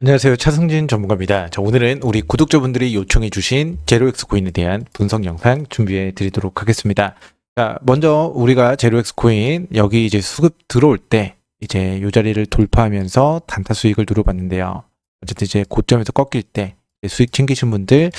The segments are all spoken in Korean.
안녕하세요. 차승진 전문가입니다. 자, 오늘은 우리 구독자분들이 요청해 주신 제로엑스 코인에 대한 분석 영상 준비해 드리도록 하겠습니다. 자, 먼저 우리가 제로엑스 코인 여기 이제 수급 들어올 때 이제 요 자리를 돌파하면서 단타 수익을 누려봤는데요. 어쨌든 이제 고점에서 꺾일 때 수익 챙기신 분들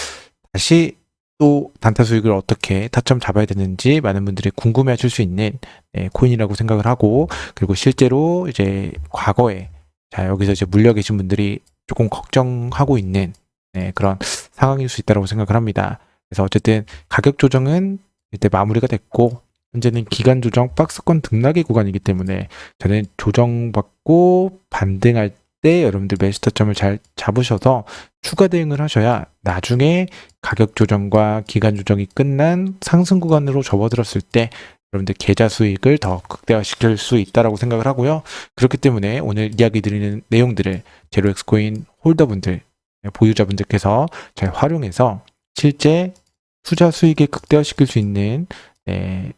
다시 또 단타 수익을 어떻게 타점 잡아야 되는지 많은 분들이 궁금해 하실 수 있는 예, 코인이라고 생각을 하고 그리고 실제로 이제 과거에 자, 여기서 이제 물려 계신 분들이 조금 걱정하고 있는 네, 그런 상황일 수 있다고 생각을 합니다. 그래서 어쨌든 가격 조정은 이때 마무리가 됐고 현재는 기간 조정 박스권 등락의 구간이기 때문에 저는 조정받고 반등할 때 여러분들 매수 타점을 잘 잡으셔서 추가 대응을 하셔야 나중에 가격 조정과 기간 조정이 끝난 상승 구간으로 접어들었을 때 여러분들 계좌 수익을 더 극대화시킬 수 있다라고 생각을 하고요. 그렇기 때문에 오늘 이야기 드리는 내용들을 제로엑스 코인 홀더분들, 보유자분들께서 잘 활용해서 실제 투자 수익에 극대화시킬 수 있는 네,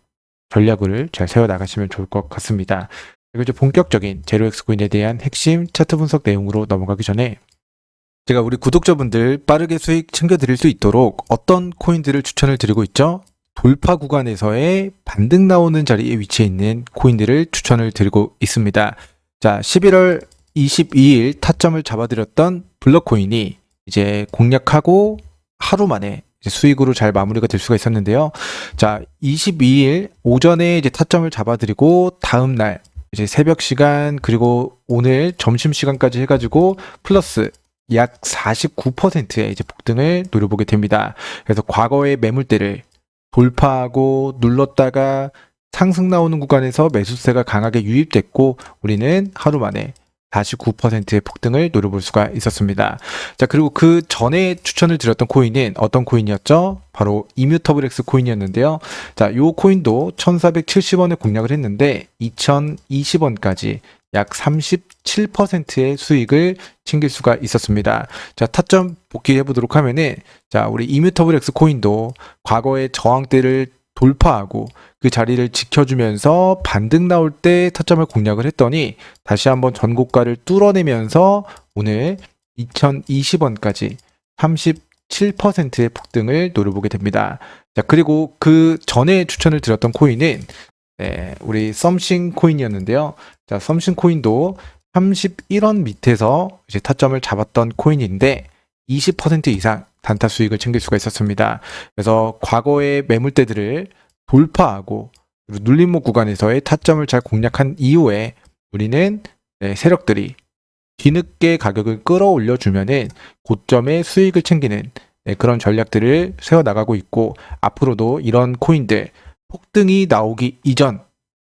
전략을 잘 세워 나가시면 좋을 것 같습니다. 그리고 이제 본격적인 제로엑스 코인에 대한 핵심 차트 분석 내용으로 넘어가기 전에 제가 우리 구독자분들 빠르게 수익 챙겨드릴 수 있도록 어떤 코인들을 추천을 드리고 있죠? 돌파 구간에서의 반등 나오는 자리에 위치해 있는 코인들을 추천을 드리고 있습니다. 자, 11월 22일 타점을 잡아드렸던 블럭코인이 이제 공략하고 하루 만에 수익으로 잘 마무리가 될 수가 있었는데요. 자, 22일 오전에 이제 타점을 잡아드리고 다음 날 이제 새벽 시간 그리고 오늘 점심 시간까지 해가지고 플러스 약 49%의 이제 폭등을 노려보게 됩니다. 그래서 과거의 매물대를 돌파하고 눌렀다가 상승 나오는 구간에서 매수세가 강하게 유입됐고 우리는 하루 만에 다시 9%의 폭등을 노려볼 수가 있었습니다. 자, 그리고 그 전에 추천을 드렸던 코인은 어떤 코인이었죠? 바로 이뮤터블엑스 코인이었는데요. 자, 요 코인도 1470원에 공략을 했는데 2020원까지 약 37%의 수익을 챙길 수가 있었습니다. 자, 타점 복귀해 보도록 하면은 자, 우리 이뮤터블엑스 코인도 과거의 저항대를 돌파하고 그 자리를 지켜주면서 반등 나올 때 타점을 공략을 했더니 다시 한번 전고가를 뚫어내면서 오늘 2020원까지 37%의 폭등을 노려보게 됩니다. 자, 그리고 그 전에 추천을 드렸던 코인은 네, 우리 썸싱 코인이었는데요. 자, 썸싱 코인도 31원 밑에서 이제 타점을 잡았던 코인인데 20% 이상 단타 수익을 챙길 수가 있었습니다. 그래서 과거의 매물대들을 돌파하고 눌림목 구간에서의 타점을 잘 공략한 이후에 우리는 네, 세력들이 뒤늦게 가격을 끌어올려 주면은 고점의 수익을 챙기는 네, 그런 전략들을 세워 나가고 있고 앞으로도 이런 코인들 폭등이 나오기 이전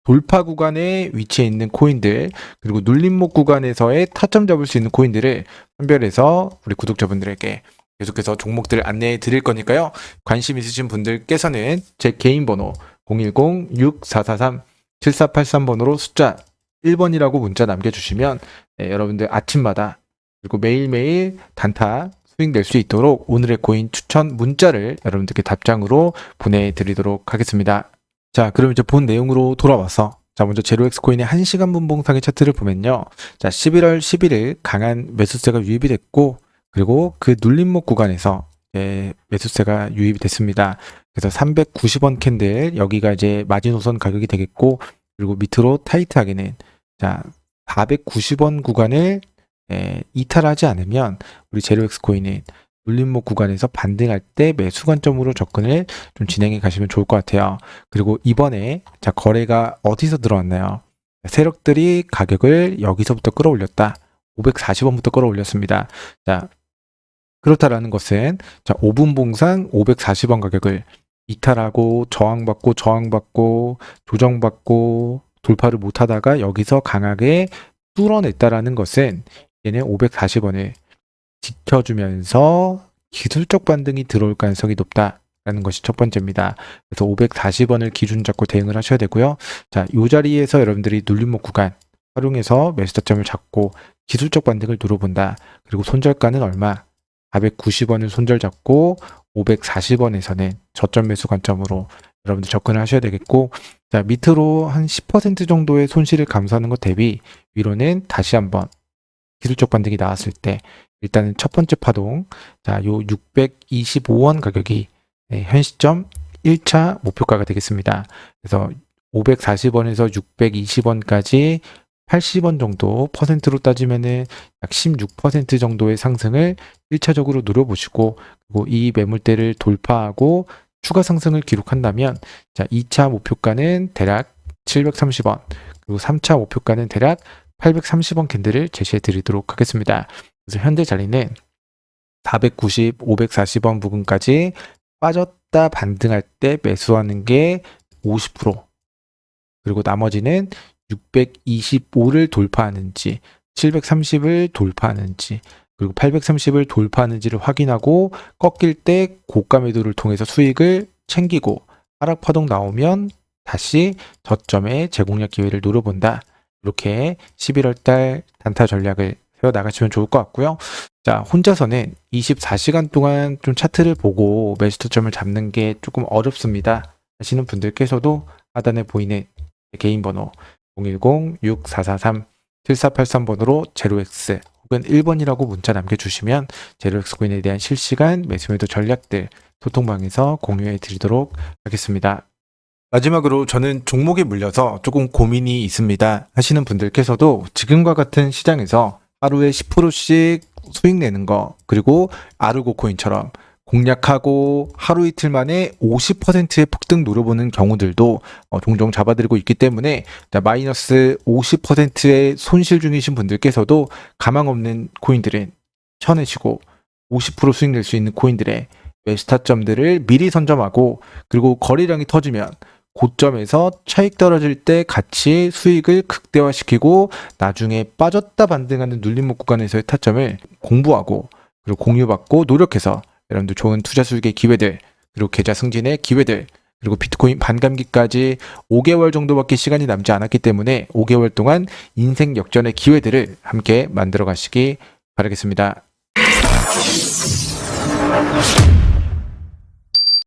돌파 구간에 위치해 있는 코인들 그리고 눌림목 구간에서의 타점 잡을 수 있는 코인들을 선별해서 우리 구독자분들에게 계속해서 종목들을 안내해 드릴 거니까요. 관심 있으신 분들께서는 제 개인 번호 010-6443-7483번으로 숫자 1번이라고 문자 남겨주시면 네, 여러분들 아침마다 그리고 매일매일 단타 수익 낼수 있도록 오늘의 코인 추천 문자를 여러분들께 답장으로 보내드리도록 하겠습니다. 자, 그럼 이제 본 내용으로 돌아와서 자, 먼저 제로엑스 코인의 1시간 분봉상의 차트를 보면요. 자, 11월 11일 강한 매수세가 유입이 됐고 그리고 그 눌림목 구간에서 예, 매수세가 유입이 됐습니다. 그래서 390원 캔들 여기가 이제 마지노선 가격이 되겠고 그리고 밑으로 타이트하게는 자 490원 구간을 예, 이탈하지 않으면 우리 제로엑스 코인은 눌림목 구간에서 반등할 때 매수 관점으로 접근을 좀 진행해 가시면 좋을 것 같아요. 그리고 이번에 자 거래가 어디서 들어왔나요? 세력들이 가격을 여기서부터 끌어올렸다. 540원부터 끌어올렸습니다. 자, 그렇다라는 것은 자 5분 봉상 540원 가격을 이탈하고 저항받고 저항받고 조정받고 돌파를 못하다가 여기서 강하게 뚫어냈다라는 것은 얘는 540원을 지켜주면서 기술적 반등이 들어올 가능성이 높다 라는 것이 첫 번째입니다. 그래서 540원을 기준 잡고 대응을 하셔야 되고요. 자, 이 자리에서 여러분들이 눌림목 구간 활용해서 매수 타점을 잡고 기술적 반등을 누려본다. 그리고 손절가는 얼마? 490원을 손절 잡고 540원에서는 저점 매수 관점으로 여러분들 접근을 하셔야 되겠고 자, 밑으로 한 10% 정도의 손실을 감수하는 것 대비 위로는 다시 한번 기술적 반등이 나왔을 때 일단은 첫 번째 파동 자, 요 625원 가격이 네, 현 시점 1차 목표가가 되겠습니다. 그래서 540원에서 620원까지 80원 정도 퍼센트로 따지면은 약 16% 정도의 상승을 1차적으로 노려보시고 그리고 이 매물대를 돌파하고 추가 상승을 기록한다면 자 2차 목표가는 대략 730원 그리고 3차 목표가는 대략 830원 캔들을 제시해 드리도록 하겠습니다. 그래서 현재 자리는 490, 540원 부근까지 빠졌다 반등할 때 매수하는 게 50% 그리고 나머지는 625를 돌파하는지 730을 돌파하는지 그리고 830을 돌파하는지를 확인하고 꺾일 때 고가 매도를 통해서 수익을 챙기고 하락 파동 나오면 다시 저점의 제공력 기회를 노려본다. 이렇게 11월 달 단타 전략을 나가시면 좋을 것 같고요. 자, 혼자서는 24시간 동안 좀 차트를 보고 매수 타점을 잡는 게 조금 어렵습니다. 하시는 분들께서도 하단에 보이는 개인 번호 010-6443-7483번으로 제로엑스 혹은 1번이라고 문자 남겨주시면 제로엑스 코인에 대한 실시간 매수매도 전략들 소통방에서 공유해 드리도록 하겠습니다. 마지막으로 저는 종목에 물려서 조금 고민이 있습니다 하시는 분들께서도 지금과 같은 시장에서 하루에 10%씩 수익 내는 거 그리고 아르고 코인처럼 공략하고 하루 이틀 만에 50%의 폭등 노려보는 경우들도 어, 종종 잡아드리고 있기 때문에 자, 마이너스 50%의 손실 중이신 분들께서도 가망 없는 코인들은 쳐내시고 50% 수익 낼 수 있는 코인들의 매수 타점들을 미리 선점하고 그리고 거래량이 터지면 고점에서 차익 떨어질 때 같이 수익을 극대화시키고 나중에 빠졌다 반등하는 눌림목 구간에서의 타점을 공부하고 그리고 공유받고 노력해서 여러분들 좋은 투자 수익의 기회들 그리고 계좌 승진의 기회들 그리고 비트코인 반감기까지 5개월 정도밖에 시간이 남지 않았기 때문에 5개월 동안 인생 역전의 기회들을 함께 만들어 가시기 바라겠습니다.